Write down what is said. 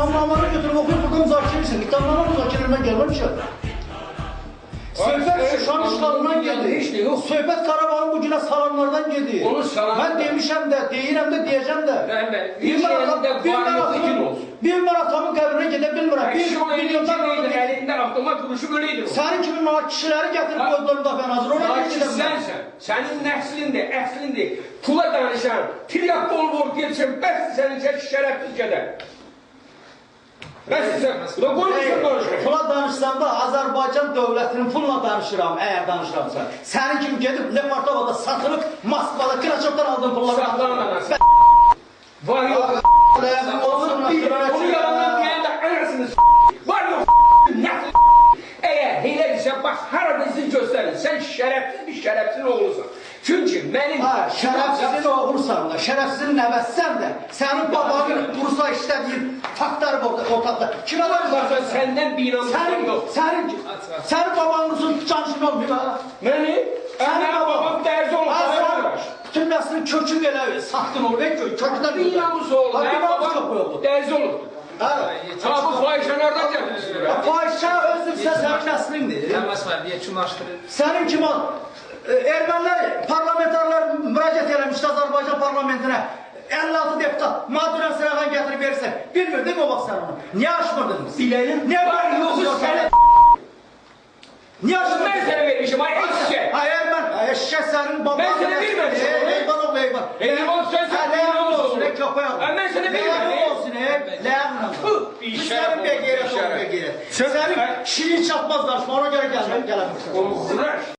İddiannameleri götürüp okuyup burada müzakere etsin. İddianame müzakereme gelmem ki. Söhbət Şuşanın işğalından gedir. Yox. Söhbət Qarabağın bu günə salanlardan salan- Mən demişəm də, deyirəm də, deyəcəm də. Bir atam- bir var mən yoxsa atamın- gün olsun. Bir mən atamın qəbrinə gedə bilmirəm. Bir milyondan elinde elinde avtomat vuruşu böyleydi o. Sənin kimi mənə kişiləri gətirib Ha. qoydular müdafiə naziri. Ona Lakin gedirəm. sensen, senin neslindir, əslindir, pula danışan, bol bol gelsin, bəs senin çək şərəfsiz qədər. Bəs sizə qoymusan danışır. Pulla danışsam da Azərbaycan dövlətinin pulla danışıram, əgər danışıramsa. Sənin kimi gedib Lepartovada satılıb Moskvada Krakovdan aldığın pulları saxlanamam. Var yox. Onu bir onu yalandan deyən də anasını Var yox. Əgər hilədirsə bax harada izin göstərir. Sən şərəfsiz bir şərəfsiz oğlusan. Çünkü benim... Ha, şərəfsizin oğursan da, şərəfsizin nəvəssən də, sənin babanın Bursa işlədiyin faktlar orada ortada. Kimə Varsa danışırsan sən? senden bir Sənin, yok. sənin, sənin babanın canışın olmuyor ha. Beni, Sənin babam sən uğraş. Bütün nəslin kökü belə saxtın olur, kökdən Bir namus olur. Namus babam derzi olur. Ha. Bu fahişe nereden gelmişsin? Ha, Fahişə özürsə sənin nəslindir. Təmas var deyə çumaşdırır. Sənin kimi e, ermənilər, Azərbaycan parlamentinə. 56 deputat Madurən sırağan gətirib verirsə, bilmirdin o vaxt sən onu. Niyə açmırdınız? Bilelim. Niyə Var yoxu açmırdınız? sənə. Niyə Ben sana vermişim. Ay eşek. Ha ermən, ha, eşşək sənin baban. Ben sənə verməmişim. Ey, Eyvan ol, eyvan. Eyvan söz Ha, yox, ləyaqət eyvan olsun, vermədim. Ləyaqət olsun, bir Bu şərəf sənin olsun, beqeyrət bir ol, şərəf. beqeyrət. Sən- Sənin şirin danışma, ona görə gəlməm, gələm. Uğraş.